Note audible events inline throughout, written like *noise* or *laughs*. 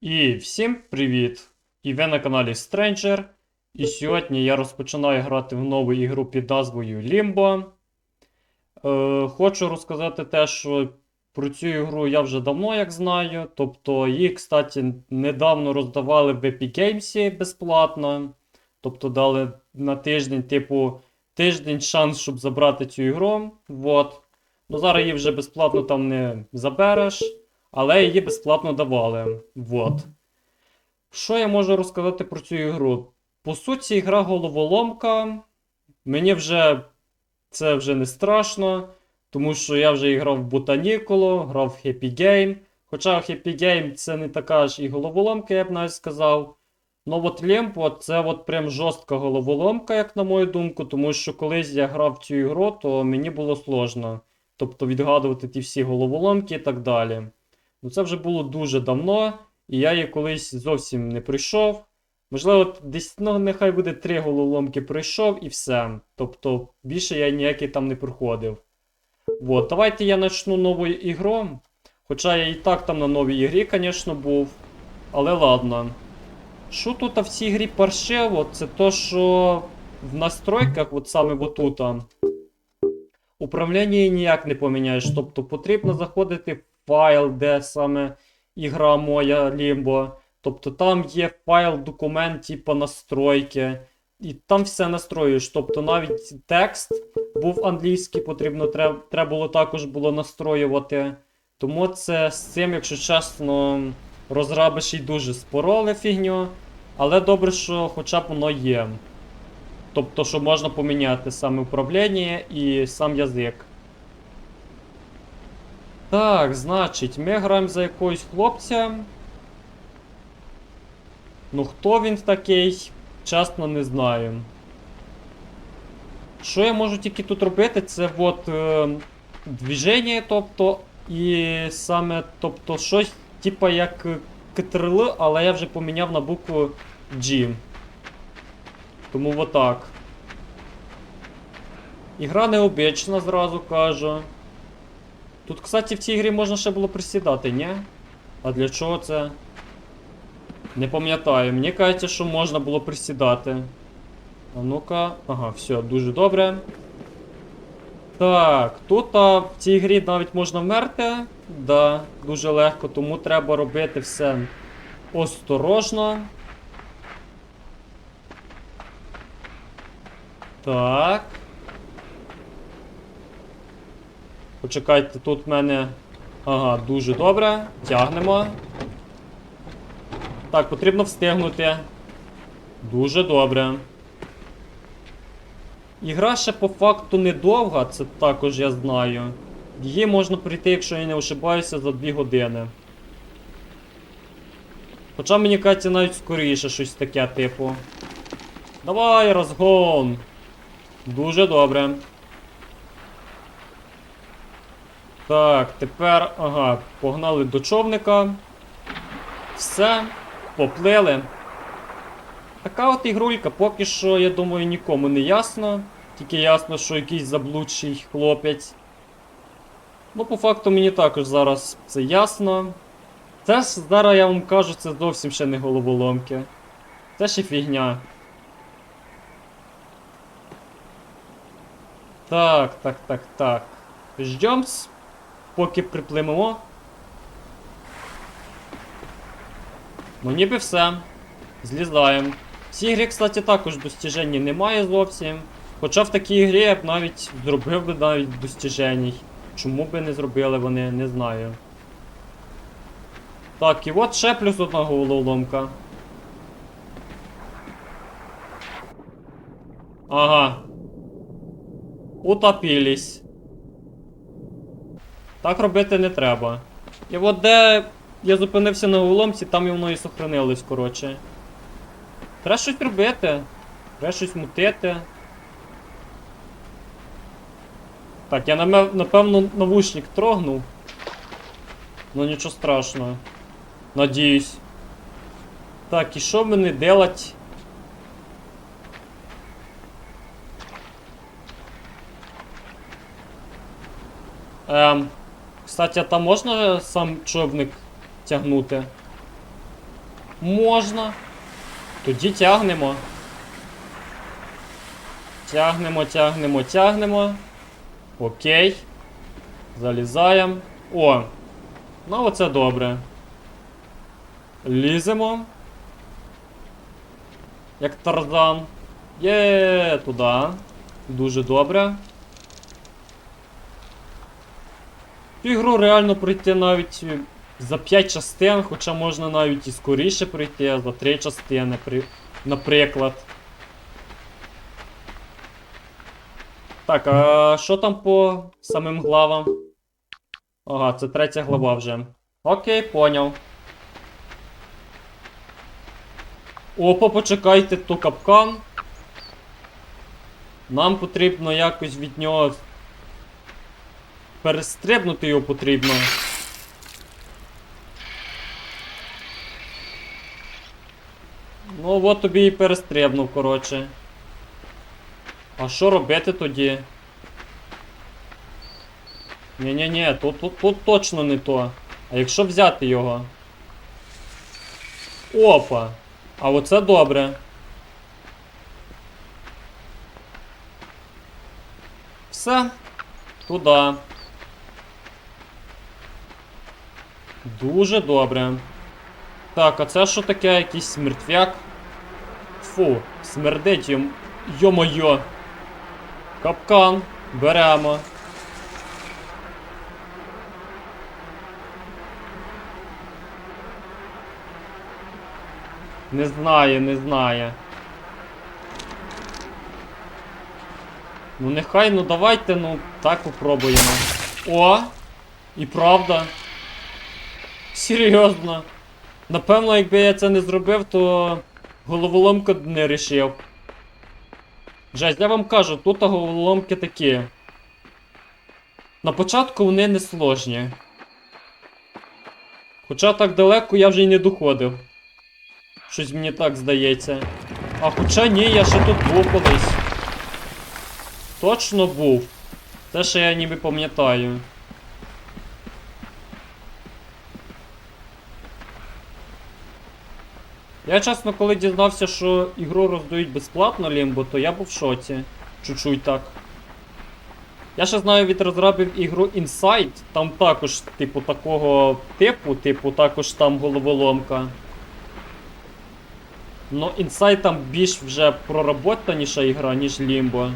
І всім привіт! І ви на каналі Stranger. І сьогодні я розпочинаю грати в нову ігру під назвою Limbo. Е, хочу розказати те, що про цю ігру я вже давно як знаю. Тобто її, кстати, недавно роздавали в Epic Games безплатно. Тобто дали на тиждень, типу, тиждень шанс, щоб забрати цю ігру. Вот. Ну зараз її вже безплатно там не забереш. Але її безплатно давали. Вот. Що я можу розказати про цю ігру? По суті, ігра головоломка. Мені вже це вже не страшно, тому що я вже грав в Ботаніколо, грав в Happy Game. Хоча Happy Game це не така ж і головоломка, я б навіть сказав. Ну от Limbo це от прям жорстка головоломка, як на мою думку, тому що колись я грав в цю ігру, то мені було сложно. Тобто відгадувати ті всі головоломки і так далі. Ну це вже було дуже давно, і я її колись зовсім не пройшов. Можливо, десь, ну, нехай буде три головоломки пройшов і все. Тобто більше я ніякий там не проходив. Вот, давайте я почну нову ігру. Хоча я і так там на новій ігрі, звісно, був. Але ладно. Що тут в цій грі паршиво, це то, що в настройках, от саме отут, управління ніяк не поміняєш. Тобто потрібно заходити в файл, де саме ігра моя Limbo. Тобто там є файл, документ, типу настройки. І там все настроюєш. Тобто навіть текст був англійський, потрібно треба, було також було настроювати. Тому це з цим, якщо чесно, розрабиші дуже спороли фігню. Але добре, що хоча б воно є. Тобто, що можна поміняти саме управління і сам язик. Так, значить, ми граємо за якогось хлопця. Ну, хто він такий, чесно не знаю. Що я можу тільки тут робити, це от е, движення, тобто, і саме, тобто, щось, типа як КТРЛ, але я вже поміняв на букву G. Тому отак. Ігра необична, зразу кажу. Тут, кстати, в цій грі можна ще було присідати, ні? А для чого це? Не пам'ятаю. Мені кажеться, що можна було присідати. А ну-ка. Ага, все, дуже добре. Так, тут а, в цій грі навіть можна вмерти. Да, дуже легко, тому треба робити все осторожно. Так. Почекайте, тут в мене. Ага, дуже добре. Тягнемо. Так, потрібно встигнути. Дуже добре. Ігра ще по факту недовга, це також я знаю. Її можна пройти, якщо я не ошибаюся, за 2 години. Хоча мені кажеться навіть скоріше щось таке, типу. Давай, розгон! Дуже добре. Так, тепер, ага, погнали до човника. Все, поплили. Така от ігрулька, поки що, я думаю, нікому не ясно. Тільки ясно, що якийсь заблудший хлопець. Ну, по факту мені також зараз це ясно. Це ж зараз я вам кажу, це зовсім ще не головоломки. Це ще фігня. Так, так, так, так. Ждемс, поки приплимемо. Ну ніби все. Злізаємо. В цій грі, кстати, також достіжень немає зовсім. Хоча в такій грі я б навіть зробив би навіть достіжень. Чому би не зробили вони, не знаю. Так, і от ще плюс одна головоломка. Ага. Утопились. Так робити не треба. І от де я зупинився на головоломці, там і воно і сохранилось, коротше. Треба щось робити. Треба щось мутити. Так, я напевно навушник трогнув. Ну нічого страшного. Надіюсь. Так, і що мені делать? Ем, кстати, а там можна сам човник тягнути? Можна. Тоді тягнемо. Тягнемо, тягнемо, тягнемо. Окей. Залізаємо. О! Ну, оце добре. Ліземо. Як тарзан. Є туди. Дуже добре. Цю ігру реально пройти навіть е, за 5 частин, хоча можна навіть і скоріше пройти, за 3 частини, наприклад. Так, а що там по самим главам? Ага, це третя глава вже. Окей, поняв. Опа, почекайте, то капкан. Нам потрібно якось від нього. Перестрибнути його потрібно. Ну, от тобі і перестрибнув, коротше. А що робити тоді? Ні-ні-ні, тут, тут, тут точно не то. А якщо взяти його? Опа! А оце добре. Все. Туди. Дуже добре. Так, а це що таке? Якийсь мертвяк? Фу, смердить йому. Йо-моє. Капкан. Беремо. Не знає, не знає. Ну нехай, ну давайте, ну, так попробуємо. О! І правда. Серйозно. Напевно, якби я це не зробив, то головоломку не рішив. Жесть, я вам кажу, тут головоломки такі. На початку вони не сложні. Хоча так далеко я вже й не доходив. Щось мені так здається. А хоча ні, я ще тут був колись. Точно був. Те, що я ніби пам'ятаю. Я чесно, коли дізнався, що ігру роздають безплатно Лімбо, то я був в шоці. Чуть-чуть так. Я ще знаю від розробів ігру Inside, там також, типу, такого типу, типу, також там головоломка. Ну, Inside там більш вже проработаніша ігра, ніж Limbo.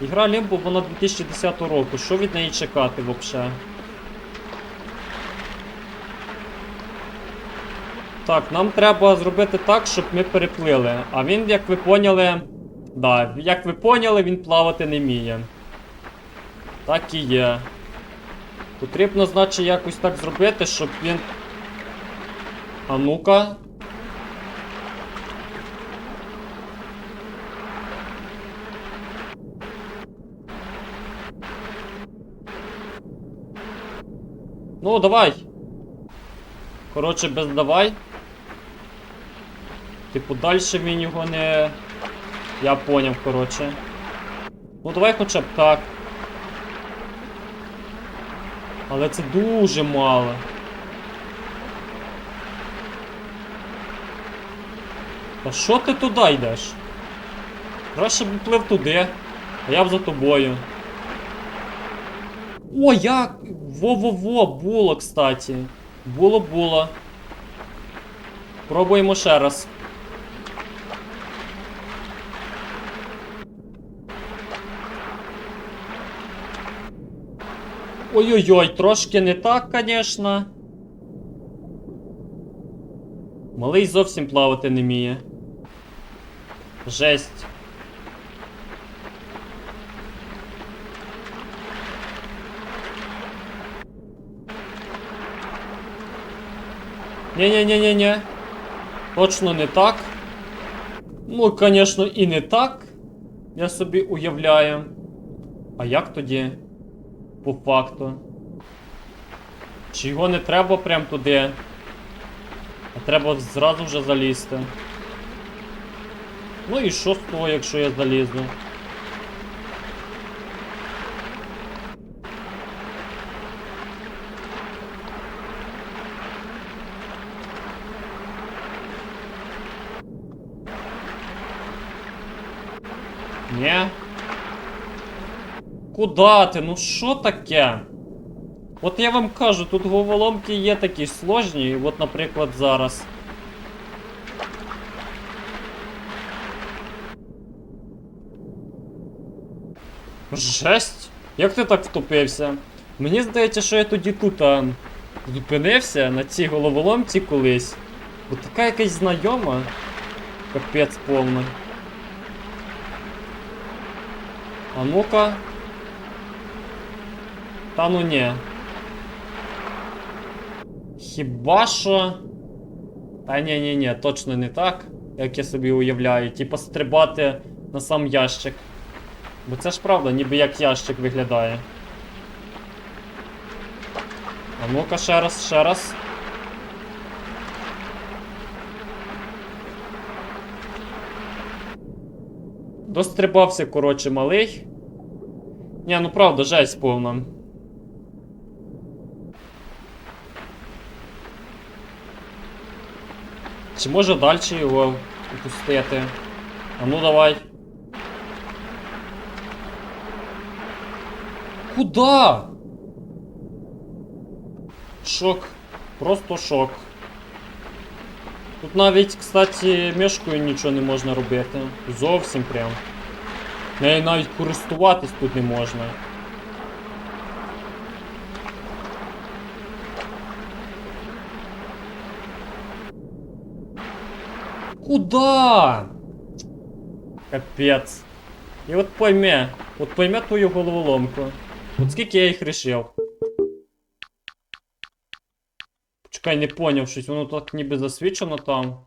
Ігра Limbo, вона 2010 року. Що від неї чекати взагалі? Так, нам треба зробити так, щоб ми переплили. А він, як ви поняли. Да, як ви поняли, він плавати не вміє. Так і є. Потрібно, значить, якось так зробити, щоб він. А ну-ка. Ну, давай. Коротше, без давай. Типу, далі він його не. Я поняв, коротше. Ну давай хоча б так. Але це дуже мало. Та що ти туди йдеш? Краще б плив туди, а я б за тобою. О, як! Во-во-во, було, кстати. Було, було. Пробуємо ще раз. Ой-ой-ой, трошки не так, конечно. Малий зовсім плавати не вміє. Жесть. Ні-ні-ні-ні-ні. Точно не так. Ну, звісно, і не так. Я собі уявляю. А як тоді? по факту. Чи його не треба прям туди? А треба зразу вже залізти. Ну і що з того, якщо я залізу? Ні? Куда ти? Ну що таке? От я вам кажу, тут головоломки є такі сложні, от, наприклад, зараз. Жесть! Як ти так втопився? Мені здається, що я тоді тут а, зупинився на цій головоломці колись. Бо така якась знайома. Капець повний. А ну-ка. Та ну ні. Хіба що. Та ні, ні, ні, точно не так, як я собі уявляю. Типа стрибати на сам ящик. Бо це ж правда, ніби як ящик виглядає. А ну-ка ще раз, ще раз. Дострибався, коротше, малий. Ні, ну правда, жесть повна. Чи може далі його пустити? А ну давай. Куда? Шок. Просто шок. Тут навіть, кстати, мішкою нічого не можна робити. Зовсім прям. Нею навіть користуватись тут не можна. Куда? Капець. І от пойме, от пойме твою головоломку. От скільки я їх рішив. Чекай, не поняв щось, воно так ніби засвідчено там.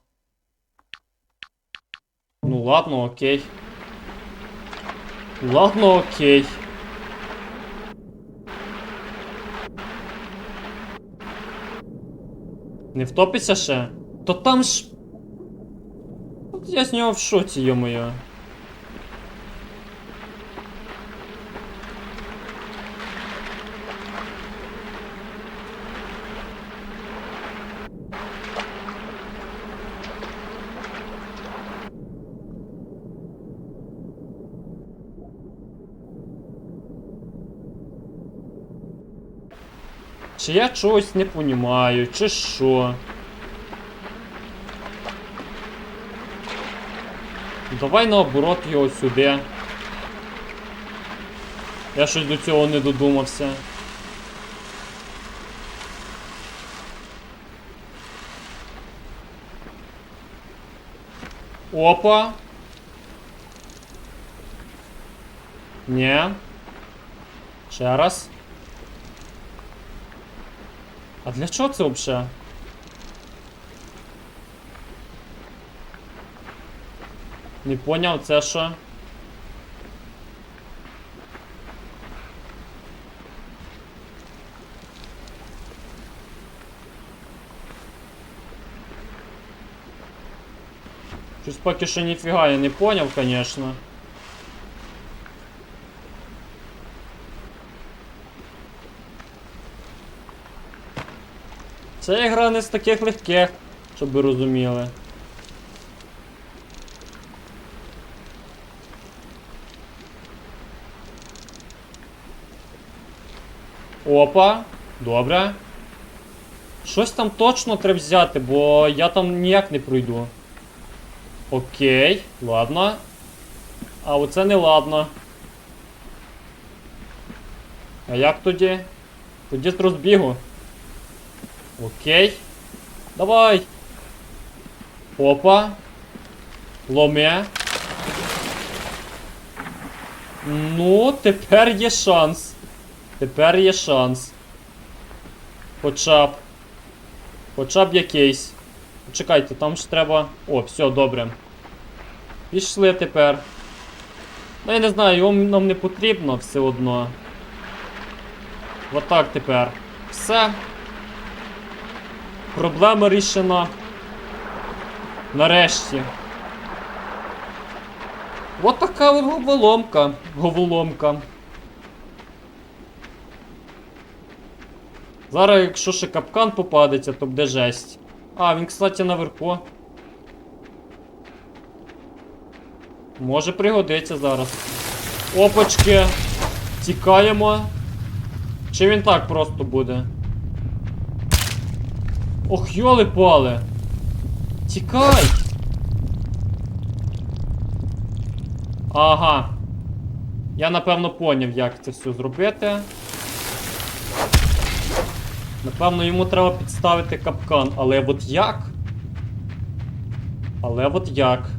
Ну ладно, окей. Ладно, окей. Не втопиться ще? То там ж. Я з нього в шоці, йо-моє. Чи я чогось не понімаю, чи що? Давай наоборот його сюди. Я щось до цього не додумався. Опа. Ні. Ще раз. А для чого це взагалі? Не поняв, це що? Щось поки що ніфіга я не поняв, конечно. Ця ігра не з таких легких, щоб ви розуміли. Опа, добре. Щось там точно треба взяти, бо я там ніяк не пройду. Окей, ладно. А оце не ладно. А як тоді? Тоді з розбігу. Окей. Давай. Опа. Ломе. Ну, тепер є шанс. Тепер є шанс. Хоча б. Хоча б якийсь. Чекайте, там ж треба. О, все, добре. Пішли тепер. Ну я не знаю, його нам не потрібно все одно. Отак тепер. Все. Проблема рішена. Нарешті. От така от головоломка. Головоломка. Зараз, якщо ще капкан попадеться, то буде жесть. А, він, кстати, наверху. Може пригодиться зараз. Опачки. Тікаємо. Чи він так просто буде? Ох, йоли пали. Тікай! Ага. Я напевно поняв, як це все зробити. Напевно, йому треба підставити капкан, але от як? Але от як?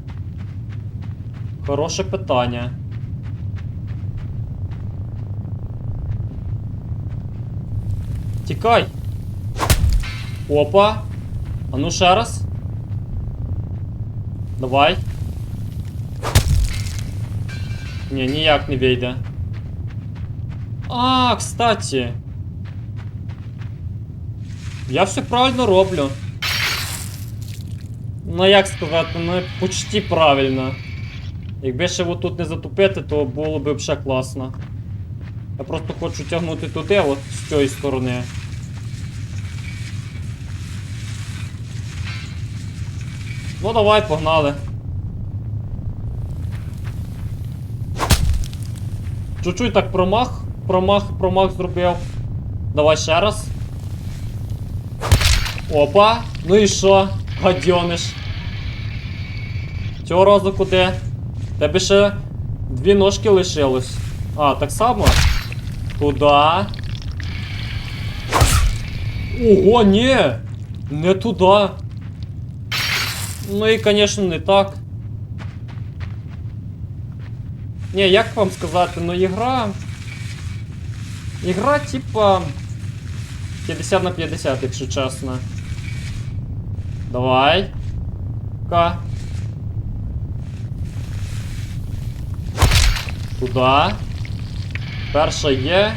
Хороше питання. Тікай! Опа! А ну ще раз. Давай. Ні, ніяк не вийде. А, кстати. Я все правильно роблю. Ну як сказати, ну почти правильно. Якби ще отут не затупити, то було б ще класно. Я просто хочу тягнути туди, от з цієї сторони. Ну давай, погнали. Чуть-чуть так промах, промах, промах зробив. Давай ще раз. Опа, ну і що? Гадьониш. Цього разу куди? Тебе ще дві ножки лишилось. А, так само? Туда. Ого, ні! Не туди. Ну і, звісно, не так. Ні, як вам сказати, ну ігра. Ігра, типа. 50 на 50, якщо чесно. Давай. Ка. Туда. Перша є.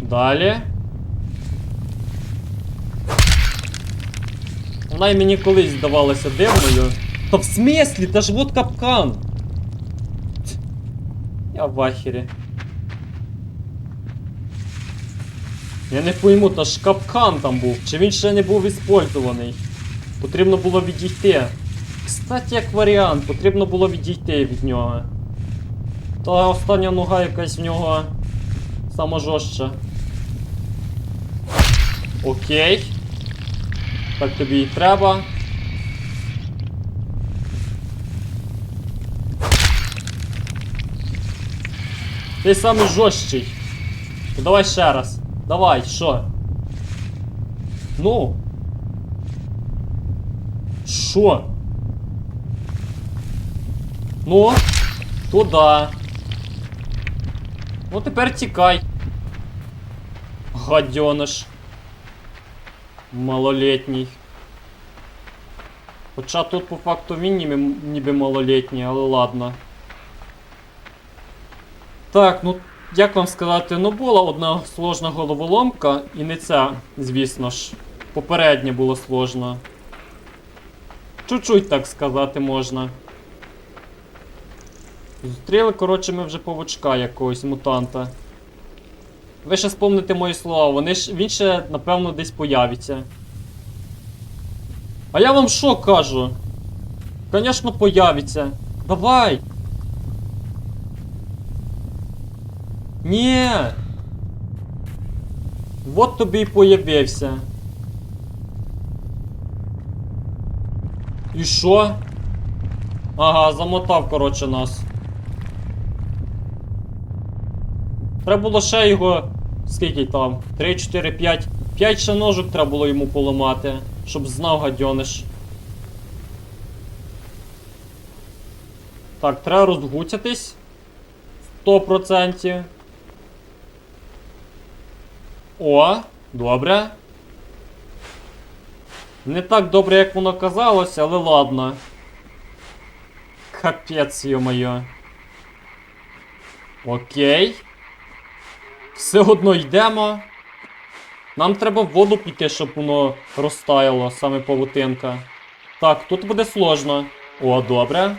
Далі. Вона й мені колись здавалася дивною. Та в смислі, та ж вот капкан. Я в ахері. Я не пойму, та ж капкан там був, чи він ще не був іспользований. Потрібно було відійти. Кстати, як варіант, потрібно було відійти від нього. Та остання нога якась в нього сама жорстча. Окей. Так тобі і треба. Ти самий жорсткий. Давай ще раз. Давай, що? Ну. Що? Ну, туда. Ну тепер тікай. Гадьониш. Малолетній. Хоча тут по факту він ніби, ніби малолетній, але ладно. Так, ну як вам сказати, ну була одна сложна головоломка, і не ця, звісно ж. Попередня була сложна. Чуть-чуть так сказати можна. Зустріли, коротше, ми вже павучка якогось мутанта. Ви ще спомните мої слова, вони ж, він ще, напевно, десь появиться. А я вам що кажу? Звісно, появиться. Давай! Ні. Вот тобі й появився. І що? Ага, замотав, коротше, нас. Треба було ще його. Скільки там? 3, 4, 5. 5 ще ножок треба було йому поламати, щоб знав гадьониш. Так, треба розгуцятись. 100%. О, добре. Не так добре, як воно казалося, але ладно. Капець, йо-моє. Окей. Все одно йдемо. Нам треба в воду піти, щоб воно розтаяло, саме павутинка. Так, тут буде сложно. О, добре.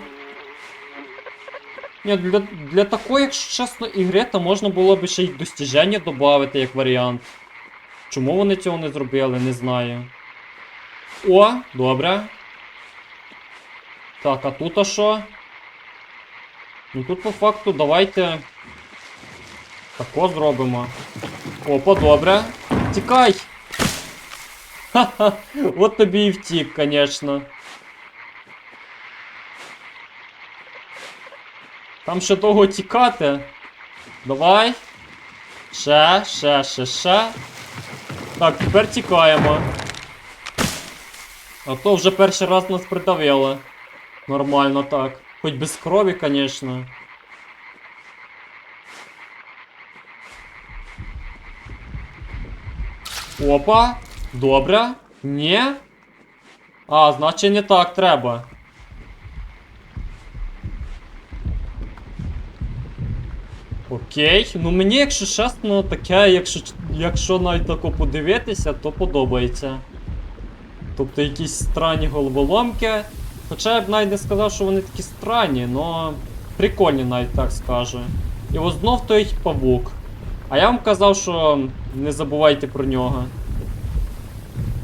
Ні, для, для такої, якщо чесно, ігри, то можна було б ще й достіження додати як варіант. Чому вони цього не зробили, не знаю. О, добре. Так, а тут а що? Ну тут по факту давайте. Тако зробимо. Опа, добре. Тікай! *laughs* Ха-ха! От тобі і втік, конечно. Там ще довго тікати. Давай. Ще, ще, ще, ще. Так, тепер тікаємо. А то вже перший раз нас придавило. Нормально так. Хоч без крові, конечно. Опа. Добре. Ні. А, значить не так треба. Окей. Ну мені, якщо чесно, таке, якщо, якщо навіть тако подивитися, то подобається. Тобто якісь странні головоломки. Хоча я б навіть не сказав, що вони такі странні, но прикольні навіть так скажу. І ось знов той павук. А я вам казав, що не забувайте про нього.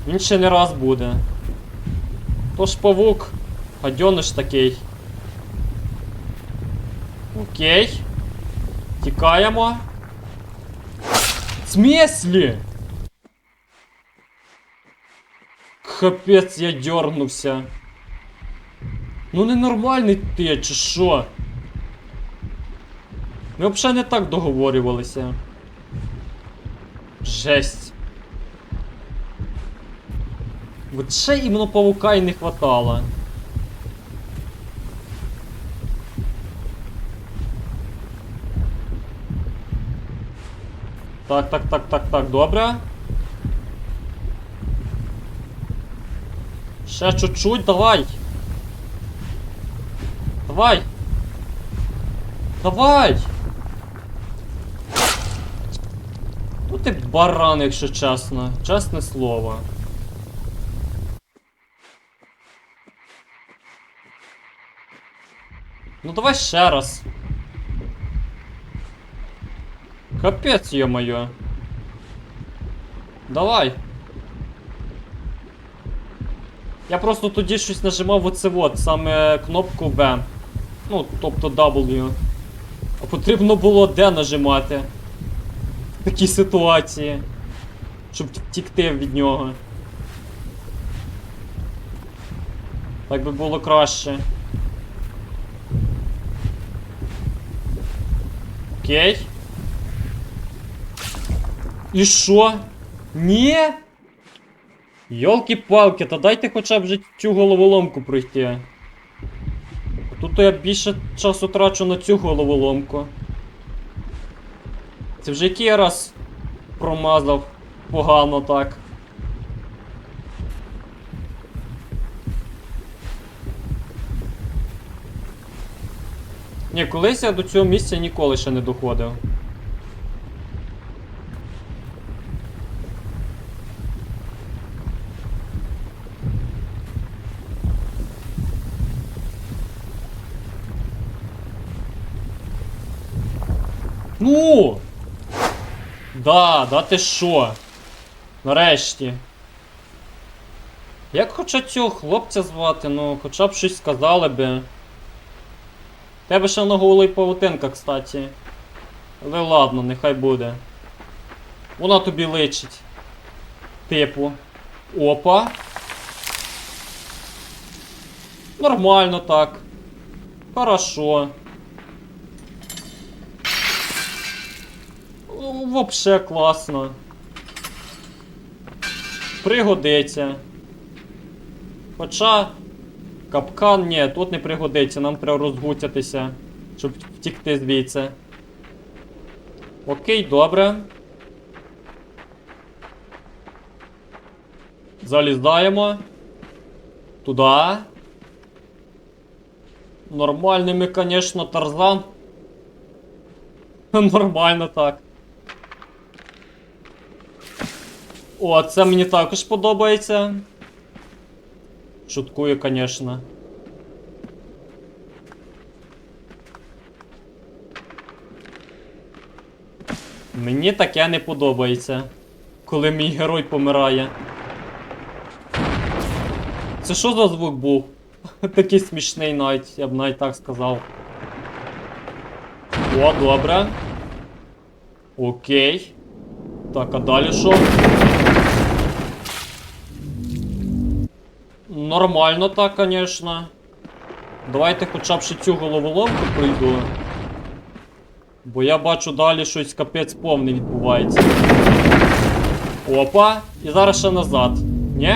Він ще не раз буде. Тож павук, гадьониш такий. Окей. Тікаємо. В смислі? Капець, я дернувся. Ну ненормальний ти, чи що? Ми взагалі не так договорювалися. Жесть. От ще іменно павука і не хватало. Так, так, так, так, так, добре. Ще чуть-чуть, давай. Давай. Давай. Ну ти баран, якщо чесно. Чесне слово. Ну давай ще раз. Капець, ё-моё. Давай. Я просто тоді щось нажимав оце от, саме кнопку V. Ну, тобто W. А потрібно було D нажимати. В такій ситуації. Щоб втікти від нього. Так би було краще. Окей. І що? Ні? Йолки-палки, та дайте хоча б вже цю головоломку пройти. Тут я більше часу трачу на цю головоломку. Це вже який я раз промазав погано так. Ні, колись я до цього місця ніколи ще не доходив. Ну! Да, да ти що? Нарешті. Як хоча цього хлопця звати, ну хоча б щось сказали би. Тебе ще на голий павутинка, кстати. Але ладно, нехай буде. Вона тобі личить. Типу. Опа. Нормально так. Хорошо. Ну, Вообще класно. Пригодиться. Хоча. Капкан, ні, тут не пригодиться, нам треба розгутятися, щоб втікти звідси. Окей, добре. Залізаємо. Туди. Нормальний ми, конечно, тарзан. *laughs* Нормально так. О, це мені також подобається. Шуткую, конечно. Мені таке не подобається, коли мій герой помирає. Це що за звук був? *laughs* Такий смішний навіть, я б навіть так сказав. О, добре. Окей. Так, а далі що? Нормально так, конечно. Давайте хоча б ще цю головоломку пройду. Бо я бачу далі щось капець повне відбувається. Опа, і зараз ще назад. Ні?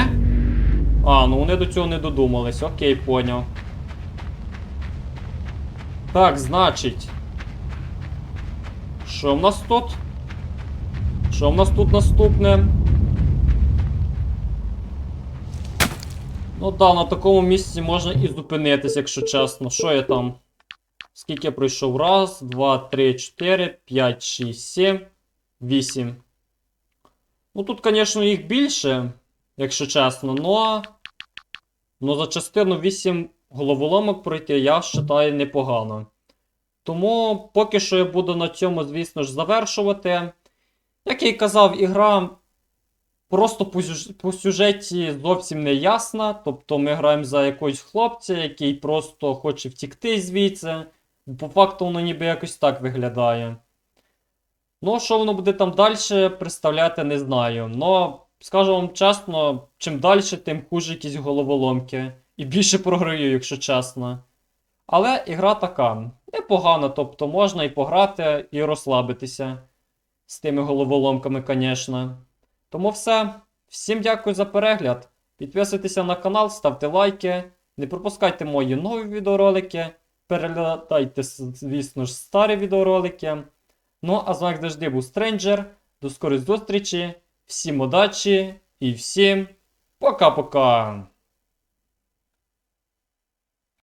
А, ну вони до цього не додумались. Окей, поняв. Так, значить. Що в нас тут? Що в нас тут наступне? Ну так, на такому місці можна і зупинитись, якщо чесно. Що я там? Скільки я пройшов? Раз, два, три, чотири, п'ять, шість, сім, вісім. Ну тут, звісно, їх більше, якщо чесно, но. Ну за частину 8 головоломок пройти я вважаю непогано. Тому поки що я буду на цьому, звісно ж, завершувати. Як я і казав, ігра просто по, сюжеті зовсім не ясна. Тобто ми граємо за якогось хлопця, який просто хоче втікти звідси. По факту воно ніби якось так виглядає. Ну, що воно буде там далі представляти, не знаю. Но, скажу вам чесно, чим далі, тим хуже якісь головоломки. І більше програю, якщо чесно. Але ігра така непогана, тобто можна і пограти, і розслабитися з тими головоломками, звісно. Тому все. Всім дякую за перегляд. Підписуйтеся на канал, ставте лайки. Не пропускайте мої нові відеоролики. Переглядайте, звісно ж, старі відеоролики. Ну, а з вами завжди був Стренджер. До скорої зустрічі. Всім удачі і всім пока-пока!